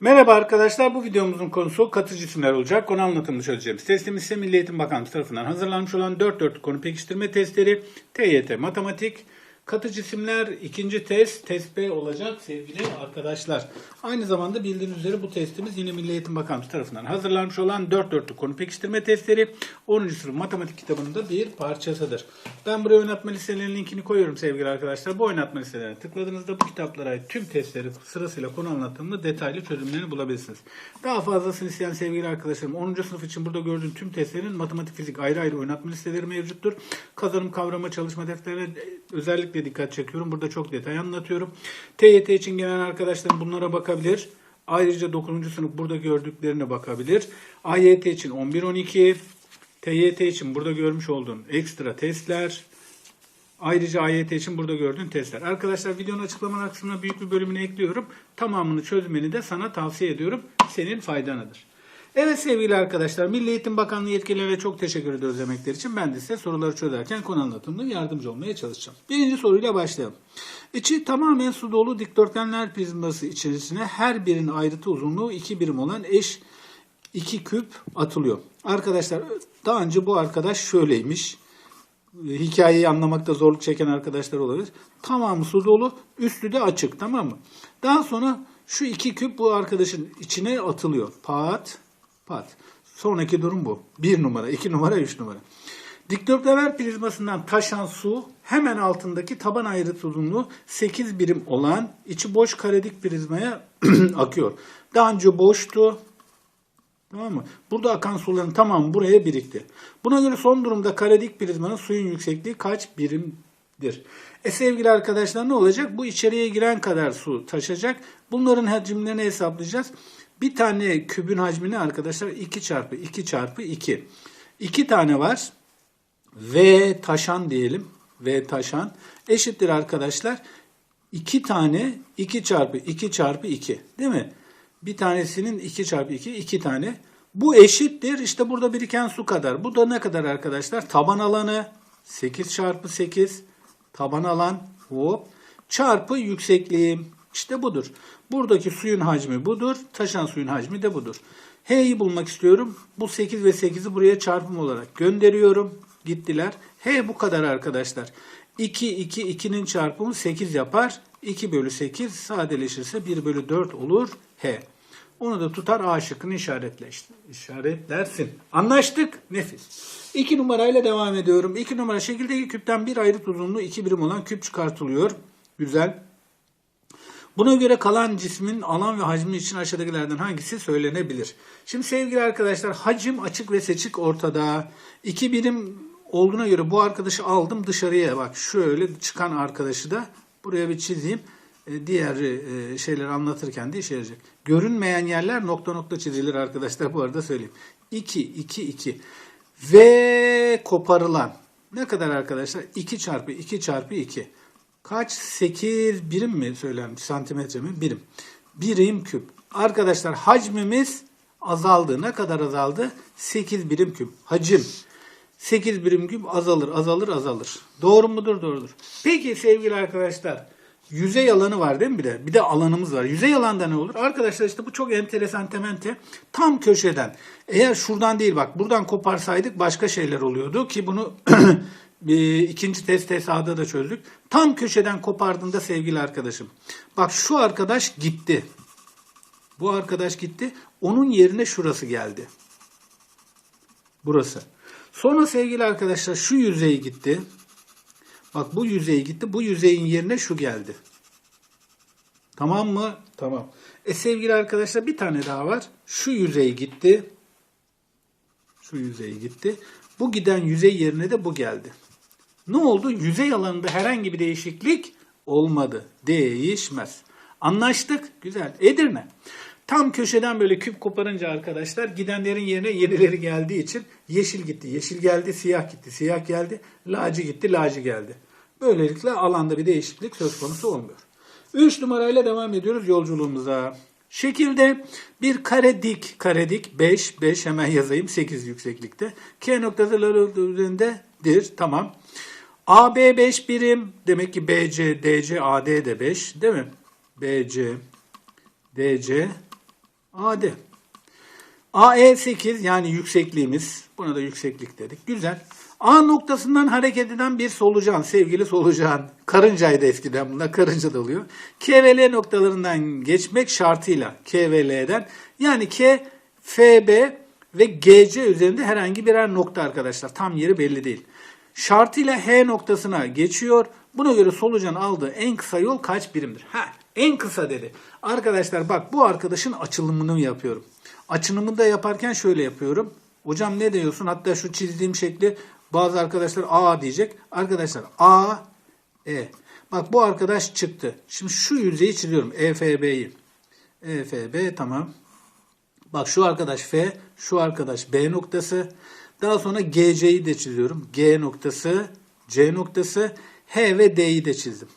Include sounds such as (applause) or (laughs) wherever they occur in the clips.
Merhaba arkadaşlar, bu videomuzun konusu katı cisimler olacak. Konu anlatımını çözeceğimiz testimiz ise Milli Eğitim Bakanlığı tarafından hazırlanmış olan 4 dörtlük konu pekiştirme testleri, TYT Matematik, katı cisimler ikinci test, test B olacak sevgili arkadaşlar. Aynı zamanda bildiğiniz üzere bu testimiz yine Milli Eğitim Bakanlığı tarafından hazırlanmış olan 4 dörtlük konu pekiştirme testleri 10. sınıf matematik kitabının da bir parçasıdır. Ben buraya oynatma listelerinin linkini koyuyorum sevgili arkadaşlar. Bu oynatma listelerine tıkladığınızda bu kitaplara ait tüm testleri sırasıyla konu anlatımını detaylı çözümlerini bulabilirsiniz. Daha fazlasını isteyen sevgili arkadaşlarım 10. sınıf için burada gördüğün tüm testlerin matematik fizik ayrı ayrı oynatma listeleri mevcuttur. Kazanım kavrama çalışma defterine özellikle dikkat çekiyorum. Burada çok detay anlatıyorum. TYT için gelen arkadaşlarım bunlara bakabilir. Ayrıca 9. sınıf burada gördüklerine bakabilir. AYT için 11-12, TYT için burada görmüş olduğun ekstra testler, Ayrıca AYT için burada gördüğün testler. Arkadaşlar videonun açıklamalar kısmına büyük bir bölümünü ekliyorum. Tamamını çözmeni de sana tavsiye ediyorum. Senin faydanadır. Evet sevgili arkadaşlar Milli Eğitim Bakanlığı yetkililerine çok teşekkür ediyoruz emekler için. Ben de size soruları çözerken konu anlatımında yardımcı olmaya çalışacağım. Birinci soruyla başlayalım. İçi tamamen su dolu dikdörtgenler prizması içerisine her birinin ayrıtı uzunluğu 2 birim olan eş 2 küp atılıyor. Arkadaşlar daha önce bu arkadaş şöyleymiş hikayeyi anlamakta zorluk çeken arkadaşlar olabilir. Tamamı su dolu, üstü de açık tamam mı? Daha sonra şu iki küp bu arkadaşın içine atılıyor. Pat, pat. Sonraki durum bu. Bir numara, iki numara, üç numara. Dikdörtgen prizmasından taşan su hemen altındaki taban ayrıtı uzunluğu 8 birim olan içi boş karedik prizmaya (clears throat) akıyor. Daha önce boştu. Tamam mı? Burada akan suların tamamı buraya birikti. Buna göre son durumda karedik prizmanın suyun yüksekliği kaç birimdir? E sevgili arkadaşlar ne olacak? Bu içeriye giren kadar su taşacak. Bunların hacimlerini hesaplayacağız. Bir tane kübün hacmini arkadaşlar 2 çarpı 2 çarpı 2. 2 tane var. V taşan diyelim. V taşan eşittir arkadaşlar. 2 tane 2 çarpı 2 çarpı 2 değil mi? Bir tanesinin 2 çarpı 2 2 tane. Bu eşittir işte burada biriken su kadar. Bu da ne kadar arkadaşlar? Taban alanı 8 çarpı 8 taban alan hop çarpı yüksekliğim. İşte budur. Buradaki suyun hacmi budur. Taşan suyun hacmi de budur. H'yi bulmak istiyorum. Bu 8 ve 8'i buraya çarpım olarak gönderiyorum. Gittiler. H bu kadar arkadaşlar. 2, 2, 2'nin çarpımı 8 yapar. 2 bölü 8 sadeleşirse 1 bölü 4 olur. H. Onu da tutar A şıkkını. İşaretlersin. Anlaştık. Nefis. 2 numarayla devam ediyorum. 2 numara şekildeki küpten bir ayrıt uzunluğu 2 birim olan küp çıkartılıyor. Güzel. Buna göre kalan cismin alan ve hacmi için aşağıdakilerden hangisi söylenebilir? Şimdi sevgili arkadaşlar hacim açık ve seçik ortada. 2 birim olduğuna göre bu arkadaşı aldım dışarıya bak şöyle çıkan arkadaşı da buraya bir çizeyim. E, Diğer e, şeyleri anlatırken de işe yarayacak. Görünmeyen yerler nokta nokta çizilir arkadaşlar bu arada söyleyeyim. 2, 2, 2 ve koparılan ne kadar arkadaşlar? 2 çarpı 2 çarpı 2. Kaç? 8 birim mi söylenmiş? Santimetre mi? Birim. Birim küp. Arkadaşlar hacmimiz azaldı. Ne kadar azaldı? 8 birim küp. Hacim. 8 birim küp azalır, azalır, azalır. Doğru mudur? Doğrudur. Peki sevgili arkadaşlar, yüzey alanı var değil mi bir de? Bir de alanımız var. Yüzey alanda ne olur? Arkadaşlar işte bu çok enteresan temente. Tam köşeden. Eğer şuradan değil bak buradan koparsaydık başka şeyler oluyordu ki bunu (clears throat) e, ikinci test hesabında da çözdük. Tam köşeden kopardığında sevgili arkadaşım. Bak şu arkadaş gitti. Bu arkadaş gitti. Onun yerine şurası geldi. Burası. Sonra sevgili arkadaşlar şu yüzey gitti. Bak bu yüzey gitti. Bu yüzeyin yerine şu geldi. Tamam mı? Tamam. E sevgili arkadaşlar bir tane daha var. Şu yüzey gitti. Şu yüzey gitti. Bu giden yüzey yerine de bu geldi. Ne oldu? Yüzey alanında herhangi bir değişiklik olmadı. Değişmez. Anlaştık. Güzel. Edirne. Tam köşeden böyle küp koparınca arkadaşlar gidenlerin yerine yenileri geldiği için yeşil gitti, yeşil geldi, siyah gitti, siyah geldi, lacı gitti, lacı geldi. Böylelikle alanda bir değişiklik söz konusu olmuyor. 3 numarayla devam ediyoruz yolculuğumuza. Şekilde bir kare dik, kare dik 5, 5 hemen yazayım 8 yükseklikte. K noktası üzerindedir. Tamam. AB 5 birim. Demek ki BC, DC, AD de 5 değil mi? BC, DC, AD. AE 8 yani yüksekliğimiz. Buna da yükseklik dedik. Güzel. A noktasından hareket eden bir solucan, sevgili solucan. Karıncaydı eskiden bunda, karınca da oluyor. K ve L noktalarından geçmek şartıyla K ve L'den. Yani K, FB ve GC üzerinde herhangi birer nokta arkadaşlar. Tam yeri belli değil. Şartıyla H noktasına geçiyor. Buna göre solucan aldığı en kısa yol kaç birimdir? Ha, en kısa dedi. Arkadaşlar bak bu arkadaşın açılımını yapıyorum. Açılımını da yaparken şöyle yapıyorum. Hocam ne diyorsun? Hatta şu çizdiğim şekli bazı arkadaşlar A diyecek. Arkadaşlar A, E. Bak bu arkadaş çıktı. Şimdi şu yüzeyi çiziyorum. EFB'yi. EFB tamam. Bak şu arkadaş F, şu arkadaş B noktası. Daha sonra GC'yi de çiziyorum. G noktası, C noktası, H ve D'yi de çizdim.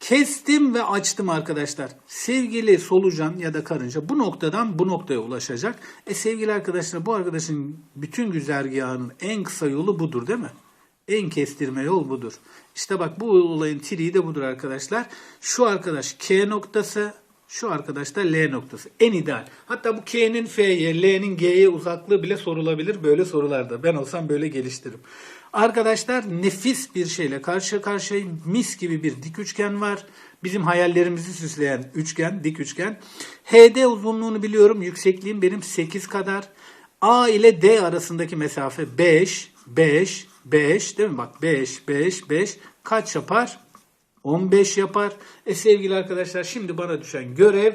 Kestim ve açtım arkadaşlar. Sevgili solucan ya da karınca bu noktadan bu noktaya ulaşacak. E sevgili arkadaşlar bu arkadaşın bütün güzergahının en kısa yolu budur değil mi? En kestirme yol budur. İşte bak bu olayın triği de budur arkadaşlar. Şu arkadaş K noktası, şu arkadaş da L noktası. En ideal. Hatta bu K'nin F'ye, L'nin G'ye uzaklığı bile sorulabilir böyle sorularda. Ben olsam böyle geliştiririm. Arkadaşlar nefis bir şeyle karşı karşıyayım. Mis gibi bir dik üçgen var. Bizim hayallerimizi süsleyen üçgen, dik üçgen. HD uzunluğunu biliyorum. Yüksekliğim benim 8 kadar. A ile D arasındaki mesafe 5, 5, 5 değil mi? Bak 5, 5, 5 kaç yapar? 15 yapar. E sevgili arkadaşlar şimdi bana düşen görev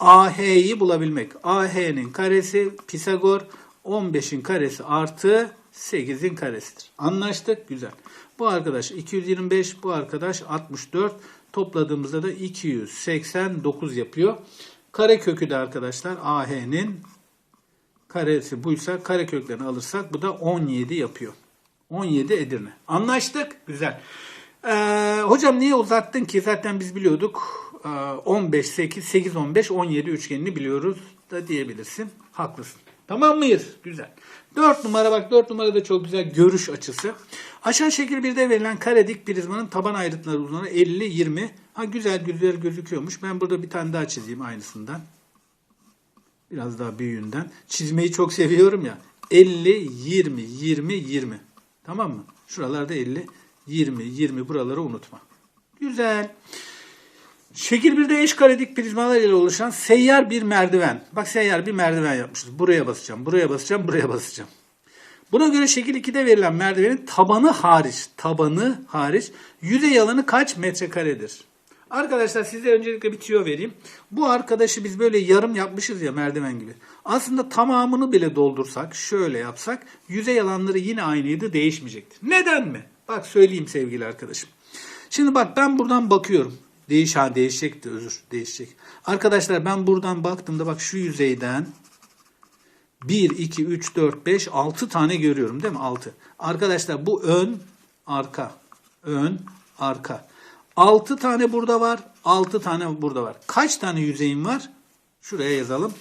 AH'yi bulabilmek. AH'nin karesi Pisagor 15'in karesi artı 8'in karesidir. Anlaştık? Güzel. Bu arkadaş 225, bu arkadaş 64. Topladığımızda da 289 yapıyor. Kare kökü de arkadaşlar AH'nin karesi buysa kare köklerini alırsak bu da 17 yapıyor. 17 Edirne. Anlaştık. Güzel. Ee, hocam niye uzattın ki? Zaten biz biliyorduk. Ee, 15, 8, 8, 15, 17 üçgenini biliyoruz da diyebilirsin. Haklısın. Tamam mıyız? Güzel. 4 numara bak 4 numara da çok güzel görüş açısı. Aşağı şekil 1'de verilen kare dik prizmanın taban ayrıntıları uzunluğu 50, 20. Ha güzel güzel gözüküyormuş. Ben burada bir tane daha çizeyim aynısından. Biraz daha büyüğünden. Çizmeyi çok seviyorum ya. 50, 20, 20, 20. Tamam mı? Şuralarda 50, 20, 20 buraları unutma. Güzel. Şekil 1'de eş karedik prizmalar ile oluşan seyyar bir merdiven. Bak seyyar bir merdiven yapmışız. Buraya basacağım, buraya basacağım, buraya basacağım. Buna göre şekil 2'de verilen merdivenin tabanı hariç, tabanı hariç yüzey alanı kaç metrekaredir? Arkadaşlar size öncelikle bir tüyo vereyim. Bu arkadaşı biz böyle yarım yapmışız ya merdiven gibi. Aslında tamamını bile doldursak, şöyle yapsak yüzey alanları yine aynıydı, değişmeyecektir. Neden mi? Bak söyleyeyim sevgili arkadaşım. Şimdi bak ben buradan bakıyorum. Değiş ha değişecekti özür değişecek. Arkadaşlar ben buradan baktığımda bak şu yüzeyden 1, 2, 3, 4, 5, 6 tane görüyorum değil mi? 6. Arkadaşlar bu ön, arka. Ön, arka. 6 tane burada var. 6 tane burada var. Kaç tane yüzeyim var? Şuraya yazalım.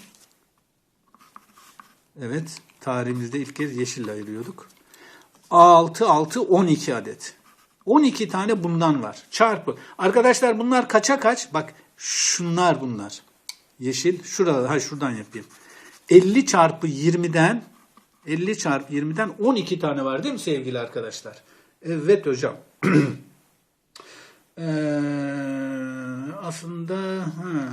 Evet. Tarihimizde ilk kez yeşille ayırıyorduk. 6, 6, 12 adet. 12 tane bundan var. Çarpı. Arkadaşlar bunlar kaça kaç? Bak şunlar bunlar. Yeşil. Şurada. Ha şuradan yapayım. 50 çarpı 20'den 50 çarpı 20'den 12 tane var değil mi sevgili arkadaşlar? Evet hocam. (clears throat) Ee, aslında ha.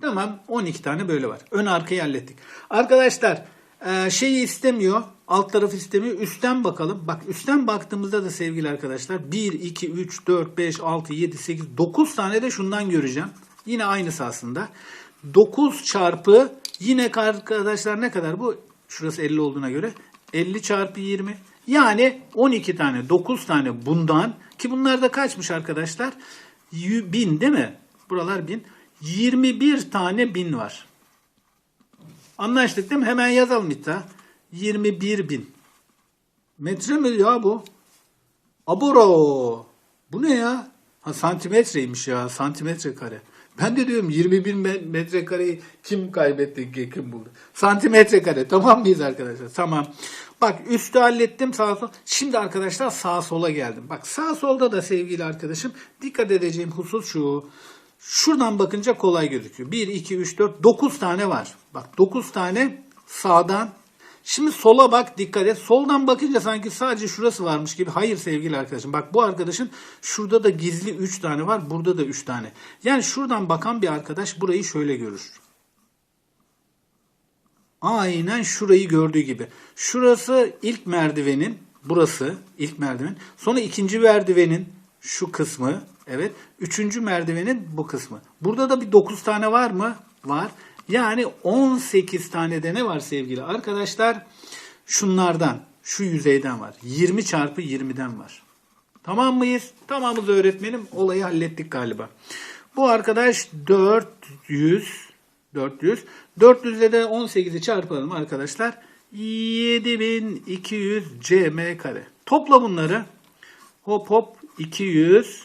tamam 12 tane böyle var. Ön arkayı hallettik. Arkadaşlar e, şeyi istemiyor. Alt tarafı istemiyor. Üstten bakalım. Bak üstten baktığımızda da sevgili arkadaşlar 1, 2, 3, 4, 5, 6, 7, 8, 9 tane de şundan göreceğim. Yine aynısı aslında. 9 çarpı yine arkadaşlar ne kadar bu? Şurası 50 olduğuna göre 50 çarpı 20. Yani 12 tane 9 tane bundan ki bunlar da kaçmış arkadaşlar? 1000 değil mi? Buralar 1000. 21 tane 1000 var. Anlaştık değil mi? Hemen yazalım iddia. 21 bin. Metre mi ya bu? Aboro. Bu ne ya? Ha santimetreymiş ya. Santimetre kare. Ben de diyorum 21 metrekareyi kim kaybetti, kim buldu? Santimetre kare. Tamam mıyız arkadaşlar? Tamam. Bak üstü hallettim sağ sol. Şimdi arkadaşlar sağ sola geldim. Bak sağ solda da sevgili arkadaşım dikkat edeceğim husus şu. Şuradan bakınca kolay gözüküyor. 1, 2, 3, 4, 9 tane var. Bak 9 tane sağdan. Şimdi sola bak dikkat et. Soldan bakınca sanki sadece şurası varmış gibi. Hayır sevgili arkadaşım. Bak bu arkadaşın şurada da gizli 3 tane var. Burada da 3 tane. Yani şuradan bakan bir arkadaş burayı şöyle görür. Aynen şurayı gördüğü gibi. Şurası ilk merdivenin, burası ilk merdiven. Sonra ikinci merdivenin şu kısmı, evet. Üçüncü merdivenin bu kısmı. Burada da bir 9 tane var mı? Var. Yani 18 tane de ne var sevgili arkadaşlar? Şunlardan, şu yüzeyden var. 20 çarpı 20'den var. Tamam mıyız? Tamamız öğretmenim. Olayı hallettik galiba. Bu arkadaş 400 400. 400'de de 18'i çarpalım arkadaşlar. 7200 cm kare. Topla bunları. Hop hop 200.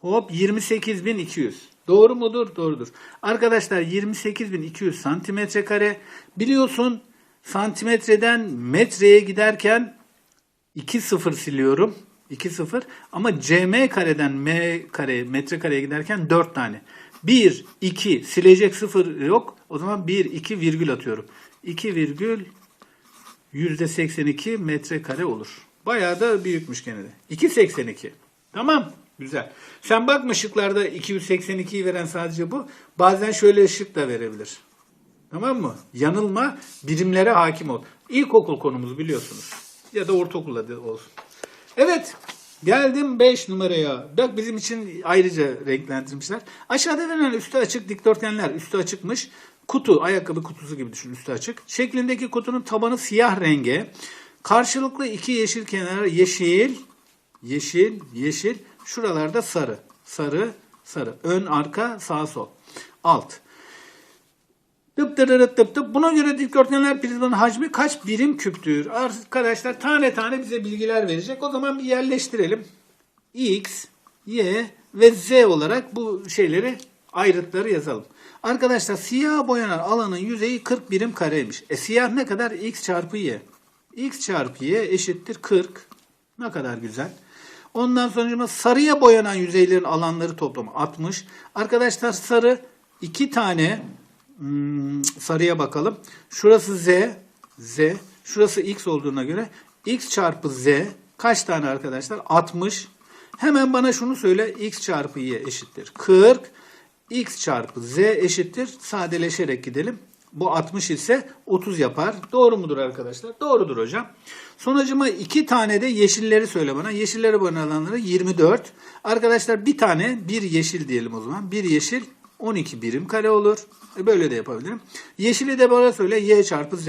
Hop 28200. Doğru mudur? Doğrudur. Arkadaşlar 28200 santimetre kare. Biliyorsun santimetreden metreye giderken 2 sıfır siliyorum. 2 sıfır ama cm kareden m kare metre kareye giderken 4 tane. 1, 2 silecek sıfır yok. O zaman 1, 2 virgül atıyorum. 2 virgül %82 metrekare olur. Bayağı da büyükmüş gene de. 282. Tamam. Güzel. Sen bakma ışıklarda 282'yi veren sadece bu. Bazen şöyle ışık da verebilir. Tamam mı? Yanılma, birimlere hakim ol. İlkokul konumuzu biliyorsunuz. Ya da ortaokulda da olsun. Evet. Geldim 5 numaraya. Bak bizim için ayrıca renklendirmişler. Aşağıda verilen üstü açık dikdörtgenler üstü açıkmış. Kutu, ayakkabı kutusu gibi düşün üstü açık. Şeklindeki kutunun tabanı siyah renge. Karşılıklı iki yeşil kenar yeşil, yeşil, yeşil. Şuralarda sarı, sarı, sarı. Ön, arka, sağ, sol. Alt. Tıp tırırıt tıp tıp. Buna göre dikdörtgenler prizmanın hacmi kaç birim küptür? Arkadaşlar tane tane bize bilgiler verecek. O zaman bir yerleştirelim. X, Y ve Z olarak bu şeyleri ayrıtları yazalım. Arkadaşlar siyah boyanan alanın yüzeyi 40 birim kareymiş. E siyah ne kadar? X çarpı Y. X çarpı Y eşittir 40. Ne kadar güzel. Ondan sonra sarıya boyanan yüzeylerin alanları toplamı 60. Arkadaşlar sarı iki tane Hmm, sarıya bakalım. Şurası Z, Z. Şurası X olduğuna göre X çarpı Z kaç tane arkadaşlar? 60. Hemen bana şunu söyle. X çarpı Y eşittir 40. X çarpı Z eşittir. Sadeleşerek gidelim. Bu 60 ise 30 yapar. Doğru mudur arkadaşlar? Doğrudur hocam. Sonucuma iki tane de yeşilleri söyle bana. Yeşilleri bana alanları 24. Arkadaşlar bir tane bir yeşil diyelim o zaman. Bir yeşil 12 birim kare olur. E böyle de yapabilirim. Yeşili de bana söyle y çarpı z.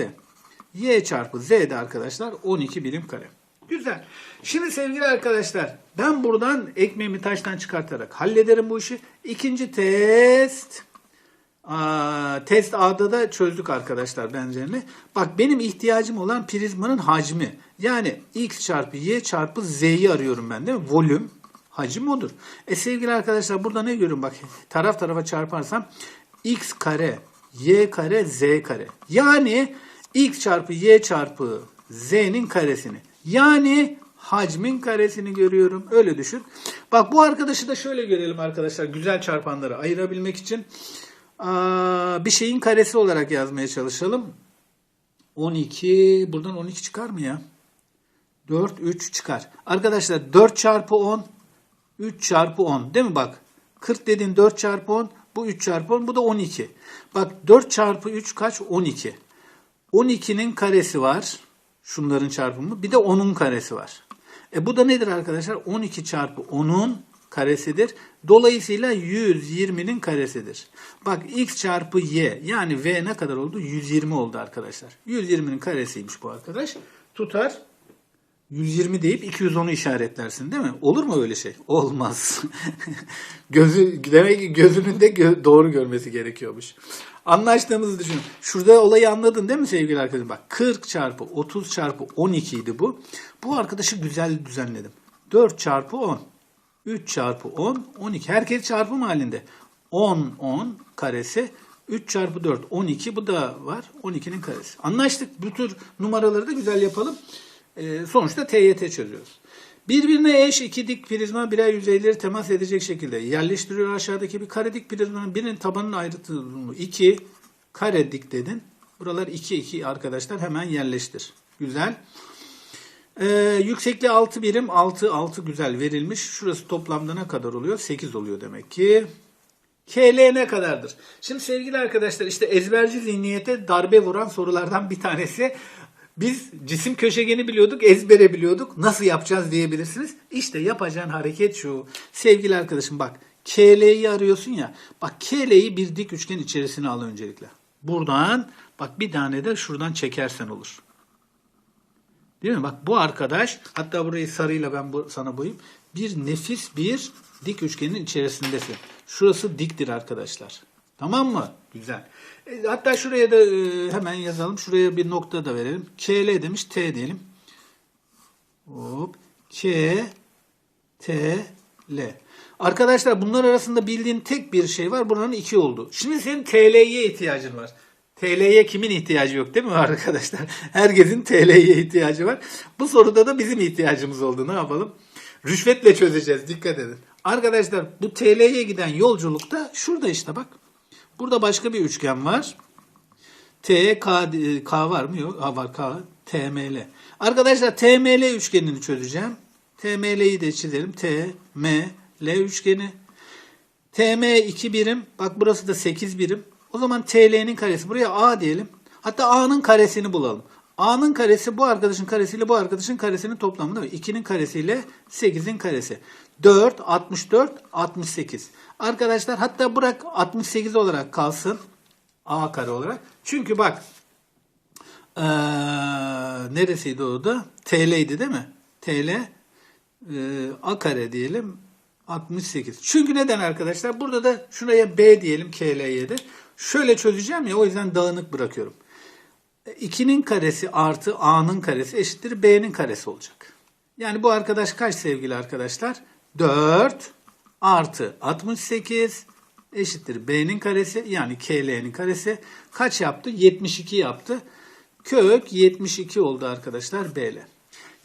y çarpı z de arkadaşlar 12 birim kare. Güzel. Şimdi sevgili arkadaşlar ben buradan ekmeğimi taştan çıkartarak hallederim bu işi. İkinci test. Aa, test A'da da çözdük arkadaşlar benzerini. Bak benim ihtiyacım olan prizmanın hacmi. Yani x çarpı y çarpı z'yi arıyorum ben değil mi? Volüm. Hacim odur. E sevgili arkadaşlar burada ne görüyorum bak taraf tarafa çarparsam x kare y kare z kare. Yani x çarpı y çarpı z'nin karesini. Yani hacmin karesini görüyorum. Öyle düşün. Bak bu arkadaşı da şöyle görelim arkadaşlar. Güzel çarpanları ayırabilmek için bir şeyin karesi olarak yazmaya çalışalım. 12 buradan 12 çıkar mı ya? 4 3 çıkar. Arkadaşlar 4 çarpı 10 3 çarpı 10 değil mi bak? 40 dedin 4 çarpı 10 bu 3 çarpı 10 bu da 12. Bak 4 çarpı 3 kaç? 12. 12'nin karesi var. Şunların çarpımı. Bir de 10'un karesi var. E bu da nedir arkadaşlar? 12 çarpı 10'un karesidir. Dolayısıyla 120'nin karesidir. Bak x çarpı y yani v ne kadar oldu? 120 oldu arkadaşlar. 120'nin karesiymiş bu arkadaş. Tutar 120 deyip 210'u işaretlersin değil mi? Olur mu öyle şey? Olmaz. (laughs) Gözü demek ki gözünün de gö- doğru görmesi gerekiyormuş. Anlaştığımızı düşün. Şurada olayı anladın değil mi sevgili arkadaşım? Bak 40 çarpı 30 çarpı 12 idi bu. Bu arkadaşı güzel düzenledim. 4 çarpı 10. 3 çarpı 10, 12. Herkes çarpım halinde. 10, 10 karesi. 3 çarpı 4, 12. Bu da var. 12'nin karesi. Anlaştık. Bu tür numaraları da güzel yapalım. Ee, sonuçta TYT çözüyoruz. Birbirine eş iki dik prizma birer yüzeyleri temas edecek şekilde yerleştiriyor aşağıdaki bir kare dik prizmanın birinin tabanının ayrıtı uzunluğu 2 kare dik dedin. Buralar 2 2 arkadaşlar hemen yerleştir. Güzel. Ee, yüksekliği 6 birim 6 6 güzel verilmiş. Şurası toplamda ne kadar oluyor? 8 oluyor demek ki. KL ne kadardır? Şimdi sevgili arkadaşlar işte ezberci zihniyete darbe vuran sorulardan bir tanesi. Biz cisim köşegeni biliyorduk, ezbere biliyorduk. Nasıl yapacağız diyebilirsiniz. İşte yapacağın hareket şu. Sevgili arkadaşım bak KL'yi arıyorsun ya. Bak KL'yi bir dik üçgen içerisine al öncelikle. Buradan bak bir tane de şuradan çekersen olur. Değil mi? Bak bu arkadaş hatta burayı sarıyla ben bu, sana boyayım. Bir nefis bir dik üçgenin içerisindesin. Şurası diktir arkadaşlar. Tamam mı? Güzel. E, hatta şuraya da e, hemen yazalım. Şuraya bir nokta da verelim. KL demiş. T diyelim. Hop. K T L. Arkadaşlar bunlar arasında bildiğin tek bir şey var. Buranın iki oldu. Şimdi senin TL'ye ihtiyacın var. TL'ye kimin ihtiyacı yok değil mi arkadaşlar? (laughs) Herkesin TL'ye ihtiyacı var. Bu soruda da bizim ihtiyacımız oldu. Ne yapalım? Rüşvetle çözeceğiz. Dikkat edin. Arkadaşlar bu TL'ye giden yolculukta şurada işte bak. Burada başka bir üçgen var. T, K, K var mı? Yok. Ha var K, TML. Arkadaşlar TML üçgenini çözeceğim. TML'yi de çizelim. T, M, L üçgeni. TM 2 birim. Bak burası da 8 birim. O zaman TL'nin karesi. Buraya A diyelim. Hatta A'nın karesini bulalım. A'nın karesi bu arkadaşın karesiyle bu arkadaşın karesinin toplamı değil mi? 2'nin karesiyle 8'in karesi. 4, 64, 68. Arkadaşlar hatta bırak 68 olarak kalsın. A kare olarak. Çünkü bak ee, neresiydi o da? TL'ydi değil mi? TL ee, A kare diyelim 68. Çünkü neden arkadaşlar? Burada da şuraya B diyelim KL'ye de. Şöyle çözeceğim ya o yüzden dağınık bırakıyorum. 2'nin karesi artı A'nın karesi eşittir B'nin karesi olacak. Yani bu arkadaş kaç sevgili arkadaşlar? 4 artı 68 eşittir B'nin karesi yani KL'nin karesi. Kaç yaptı? 72 yaptı. Kök 72 oldu arkadaşlar BL.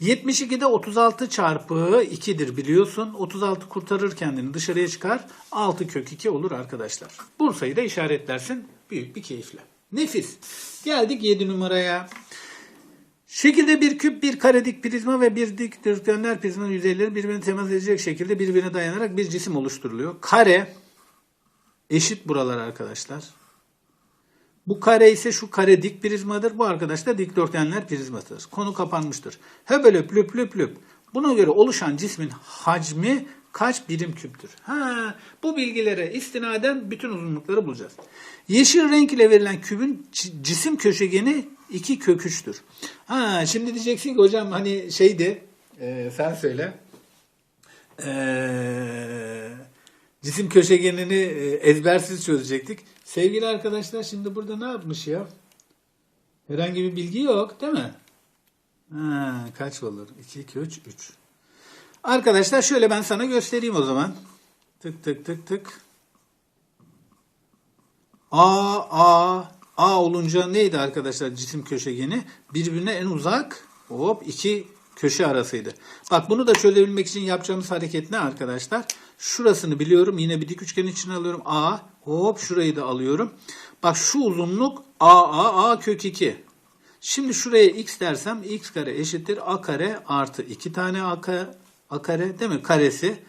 72'de 36 çarpı 2'dir biliyorsun. 36 kurtarır kendini dışarıya çıkar. 6 kök 2 olur arkadaşlar. Bursa'yı da işaretlersin büyük bir keyifle. Nefis. Geldik 7 numaraya. Şekilde bir küp, bir karedik prizma ve bir dikdörtgenler prizmanın yüzeyleri birbirine temas edecek şekilde birbirine dayanarak bir cisim oluşturuluyor. Kare eşit buralar arkadaşlar. Bu kare ise şu kare dik prizmadır. Bu arkadaş da dikdörtgenler prizmasıdır. Konu kapanmıştır. Höbelöp lüp lüp lüp. Buna göre oluşan cismin hacmi kaç birim küptür? Ha, bu bilgilere istinaden bütün uzunlukları bulacağız. Yeşil renk ile verilen kübün cisim köşegeni 2 kök 3'tür. Ha, şimdi diyeceksin ki hocam hani şeydi e, sen söyle. Eee cisim köşegenini e, ezbersiz çözecektik. Sevgili arkadaşlar şimdi burada ne yapmış ya? Herhangi bir bilgi yok değil mi? Ha, kaç olur? 2, 2, 3, 3. Arkadaşlar şöyle ben sana göstereyim o zaman. Tık tık tık tık. A, A, A olunca neydi arkadaşlar cisim köşegeni? Birbirine en uzak hop iki köşe arasıydı. Bak bunu da çözebilmek için yapacağımız hareket ne arkadaşlar? Şurasını biliyorum. Yine bir dik üçgen içine alıyorum. A. Hop şurayı da alıyorum. Bak şu uzunluk A, A, A kök 2. Şimdi şuraya x dersem x kare eşittir a kare artı 2 tane a kare, a kare değil mi? Karesi.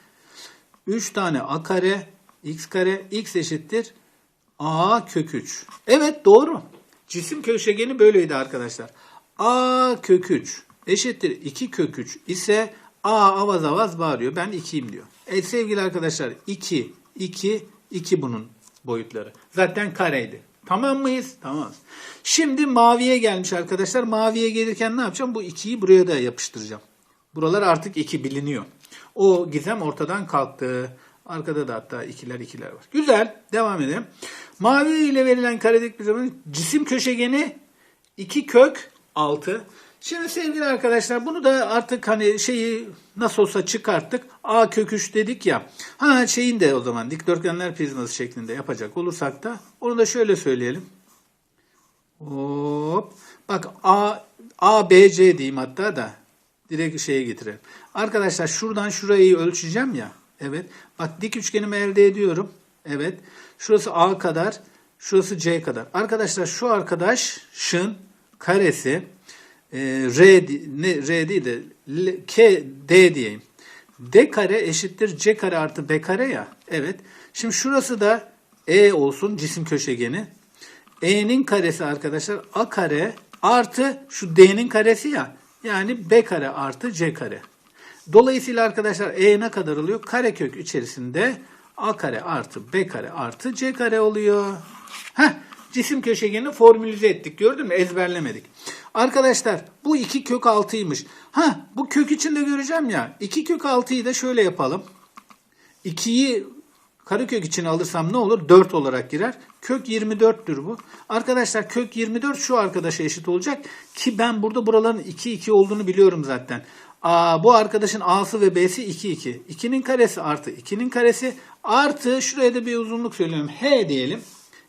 3 tane a kare x kare x eşittir a kök 3. Evet doğru. Cisim köşegeni böyleydi arkadaşlar. a kök 3 eşittir 2 kök 3 ise a avaz avaz bağırıyor. Ben 2'yim diyor. E sevgili arkadaşlar 2, 2, 2 bunun boyutları. Zaten kareydi. Tamam mıyız? Tamam. Şimdi maviye gelmiş arkadaşlar. Maviye gelirken ne yapacağım? Bu 2'yi buraya da yapıştıracağım. Buralar artık 2 biliniyor. O gizem ortadan kalktı. Arkada da hatta ikiler ikiler var. Güzel. Devam edelim. Mavi ile verilen karedik bir zaman cisim köşegeni 2 kök 6. Şimdi sevgili arkadaşlar bunu da artık hani şeyi nasıl olsa çıkarttık. A kök 3 dedik ya. Ha şeyin de o zaman dikdörtgenler prizması şeklinde yapacak olursak da onu da şöyle söyleyelim. Hop. Bak A A B C diyeyim hatta da. Direkt şeye getirelim. Arkadaşlar şuradan şurayı ölçeceğim ya. Evet. Bak dik üçgenimi elde ediyorum. Evet. Şurası A kadar. Şurası C kadar. Arkadaşlar şu arkadaşın karesi e, R, ne, R değil de K, D diyeyim. D kare eşittir C kare artı B kare ya. Evet. Şimdi şurası da E olsun cisim köşegeni. E'nin karesi arkadaşlar A kare artı şu D'nin karesi ya. Yani B kare artı C kare. Dolayısıyla arkadaşlar E ne kadar oluyor? Karekök içerisinde A kare artı B kare artı C kare oluyor. Heh, cisim köşegenini formülize ettik. Gördün mü? Ezberlemedik. Arkadaşlar bu 2 kök 6'ymış. Ha bu kök içinde göreceğim ya. 2 kök 6'yı da şöyle yapalım. 2'yi karekök içine alırsam ne olur? 4 olarak girer. Kök 24'tür bu. Arkadaşlar kök 24 şu arkadaşa eşit olacak ki ben burada buraların 2 2 olduğunu biliyorum zaten. Aa, bu arkadaşın A'sı ve B'si 2 2. 2'nin karesi artı 2'nin karesi artı şuraya da bir uzunluk söylüyorum. H diyelim.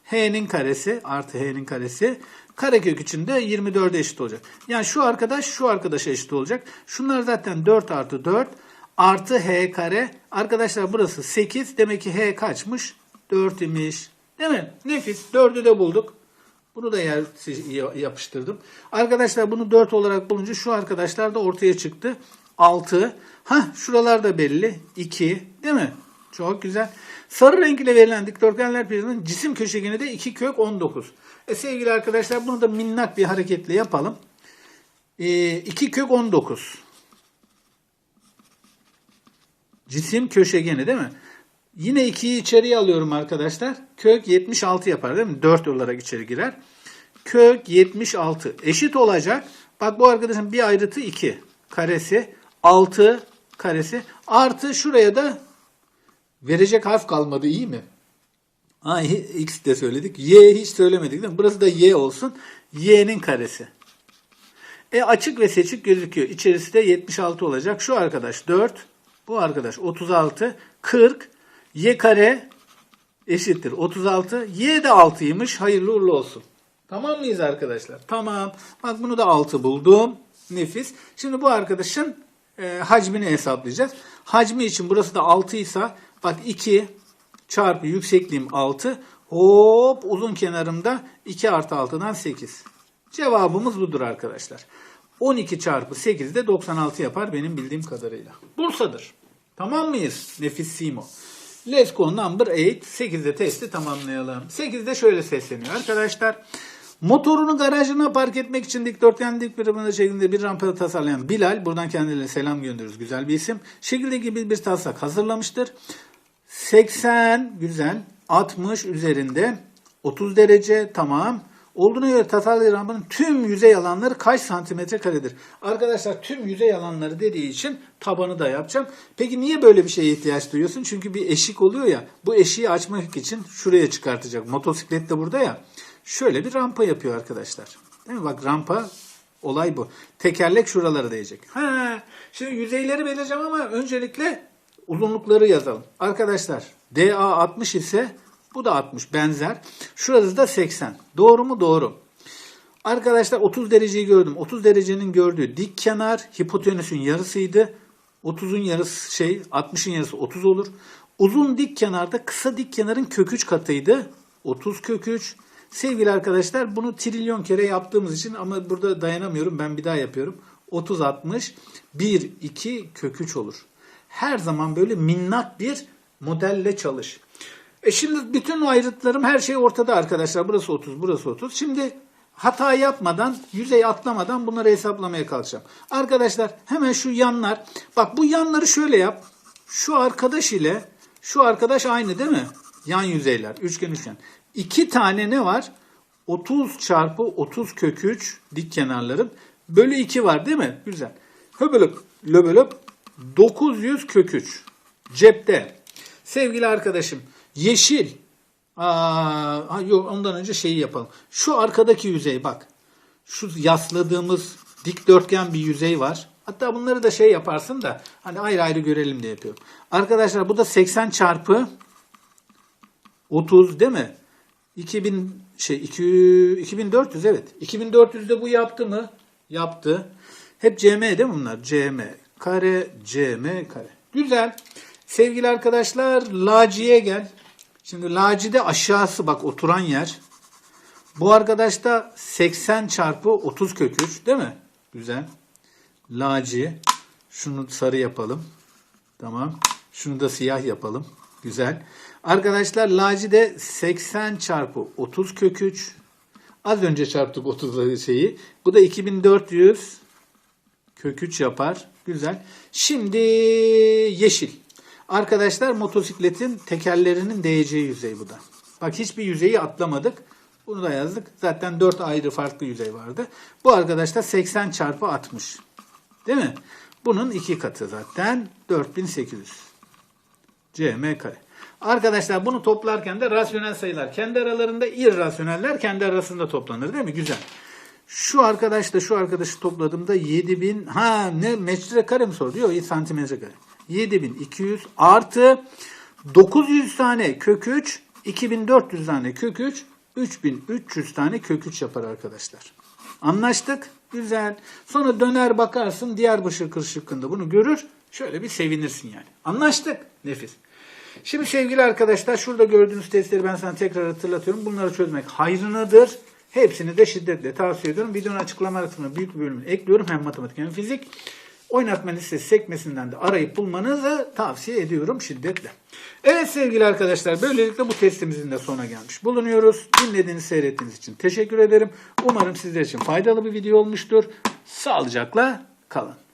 H'nin karesi artı H'nin karesi karekök içinde 24'e eşit olacak. Yani şu arkadaş şu arkadaşa eşit olacak. Şunlar zaten 4 artı 4 artı H kare. Arkadaşlar burası 8. Demek ki H kaçmış? 4 imiş. Değil mi? Nefis. 4'ü de bulduk. Bunu da yer, yapıştırdım. Arkadaşlar bunu 4 olarak bulunca şu arkadaşlar da ortaya çıktı. 6. Ha şuralar da belli. 2. Değil mi? Çok güzel. Sarı renk ile verilen dikdörtgenler prizmanın cisim köşegeni de 2 kök 19. E sevgili arkadaşlar bunu da minnak bir hareketle yapalım. E, 2 kök 19. Cisim köşegeni değil mi? Yine 2'yi içeriye alıyorum arkadaşlar. Kök 76 yapar değil mi? 4 olarak içeri girer. Kök 76 eşit olacak. Bak bu arkadaşın bir ayrıtı 2 karesi 6 karesi artı şuraya da verecek harf kalmadı iyi mi? Ha, x de söyledik. Y hiç söylemedik değil mi? Burası da y olsun. Y'nin karesi. E açık ve seçik gözüküyor. İçerisi de 76 olacak. Şu arkadaş 4. Bu arkadaş 36. 40. Y kare eşittir 36. Y de 6'ymış. Hayırlı uğurlu olsun. Tamam mıyız arkadaşlar? Tamam. Bak bunu da 6 buldum. Nefis. Şimdi bu arkadaşın e, hacmini hesaplayacağız. Hacmi için burası da 6 ise bak 2 çarpı yüksekliğim 6. Hop uzun kenarımda 2 artı 6'dan 8. Cevabımız budur arkadaşlar. 12 çarpı 8 de 96 yapar benim bildiğim kadarıyla. Bursa'dır. Tamam mıyız? Nefis Simo. Let's go number 8. 8'de testi tamamlayalım. 8'de şöyle sesleniyor arkadaşlar. Motorunu garajına park etmek için dikdörtgen dik bir rampa şeklinde bir rampa tasarlayan Bilal, buradan kendilerine selam gönderiyoruz. Güzel bir isim. Şekilde gibi bir taslak hazırlamıştır. 80 güzel. 60 üzerinde 30 derece tamam. Olduğuna göre tasarlayan rampanın tüm yüzey alanları kaç santimetre karedir? Arkadaşlar tüm yüzey alanları dediği için tabanı da yapacağım. Peki niye böyle bir şeye ihtiyaç duyuyorsun? Çünkü bir eşik oluyor ya. Bu eşiği açmak için şuraya çıkartacak. Motosiklet de burada ya. Şöyle bir rampa yapıyor arkadaşlar. Değil mi? Bak rampa olay bu. Tekerlek şuralara değecek. Ha, şimdi yüzeyleri belirleyeceğim ama öncelikle uzunlukları yazalım. Arkadaşlar DA 60 ise bu da 60 benzer. Şurası da 80. Doğru mu? Doğru. Arkadaşlar 30 dereceyi gördüm. 30 derecenin gördüğü dik kenar hipotenüsün yarısıydı. 30'un yarısı şey 60'ın yarısı 30 olur. Uzun dik kenarda kısa dik kenarın kök 3 katıydı. 30 kök 3. Sevgili arkadaşlar bunu trilyon kere yaptığımız için ama burada dayanamıyorum. Ben bir daha yapıyorum. 30 60 1 2 kök 3 olur. Her zaman böyle minnak bir modelle çalış. E şimdi bütün ayrıtlarım her şey ortada arkadaşlar. Burası 30, burası 30. Şimdi hata yapmadan, yüzey atlamadan bunları hesaplamaya kalkacağım. Arkadaşlar hemen şu yanlar. Bak bu yanları şöyle yap. Şu arkadaş ile şu arkadaş aynı değil mi? Yan yüzeyler. Üçgen üçgen. İki tane ne var? 30 çarpı 30 kök 3 dik kenarların. Bölü 2 var değil mi? Güzel. Höbölüp löbölüp 900 kök 3. Cepte. Sevgili arkadaşım yeşil. Aa, yok ondan önce şeyi yapalım. Şu arkadaki yüzey bak. Şu yasladığımız dikdörtgen bir yüzey var. Hatta bunları da şey yaparsın da hani ayrı ayrı görelim diye yapıyorum. Arkadaşlar bu da 80 çarpı 30 değil mi? 2000 şey 2, 2400 evet. 2400'de bu yaptı mı? Yaptı. Hep cm değil mi bunlar? cm kare, cm kare. Güzel. Sevgili arkadaşlar laciye gel. Şimdi lacide aşağısı bak oturan yer. Bu arkadaş da 80 çarpı 30 kök 3 değil mi? Güzel. Laci. Şunu sarı yapalım. Tamam. Şunu da siyah yapalım. Güzel. Arkadaşlar laci de 80 çarpı 30 kök 3. Az önce çarptık 30 şeyi. Bu da 2400 kök 3 yapar. Güzel. Şimdi yeşil. Arkadaşlar motosikletin tekerlerinin değeceği yüzey bu da. Bak hiçbir yüzeyi atlamadık. Bunu da yazdık. Zaten 4 ayrı farklı yüzey vardı. Bu arkadaşlar 80 çarpı 60. Değil mi? Bunun iki katı zaten 4800. cm kare. Arkadaşlar bunu toplarken de rasyonel sayılar kendi aralarında, irrasyoneller kendi arasında toplanır değil mi? Güzel. Şu arkadaşla şu arkadaşı topladığımda 7000 ha ne metre kare mi sordu? Yok santimetre kare. 7200 artı 900 tane kök 3 2400 tane kök 3 3300 tane kök 3 yapar arkadaşlar. Anlaştık. Güzel. Sonra döner bakarsın Diyarbakır şıkkında bunu görür. Şöyle bir sevinirsin yani. Anlaştık. Nefis. Şimdi sevgili arkadaşlar şurada gördüğünüz testleri ben sana tekrar hatırlatıyorum. Bunları çözmek hayrınadır. Hepsini de şiddetle tavsiye ediyorum. Videonun açıklama kısmına büyük bir bölümünü ekliyorum. Hem matematik hem fizik. Oynatma listesi sekmesinden de arayıp bulmanızı tavsiye ediyorum şiddetle. Evet sevgili arkadaşlar böylelikle bu testimizin de sona gelmiş bulunuyoruz. Dinlediğiniz, seyrettiğiniz için teşekkür ederim. Umarım sizler için faydalı bir video olmuştur. Sağlıcakla kalın.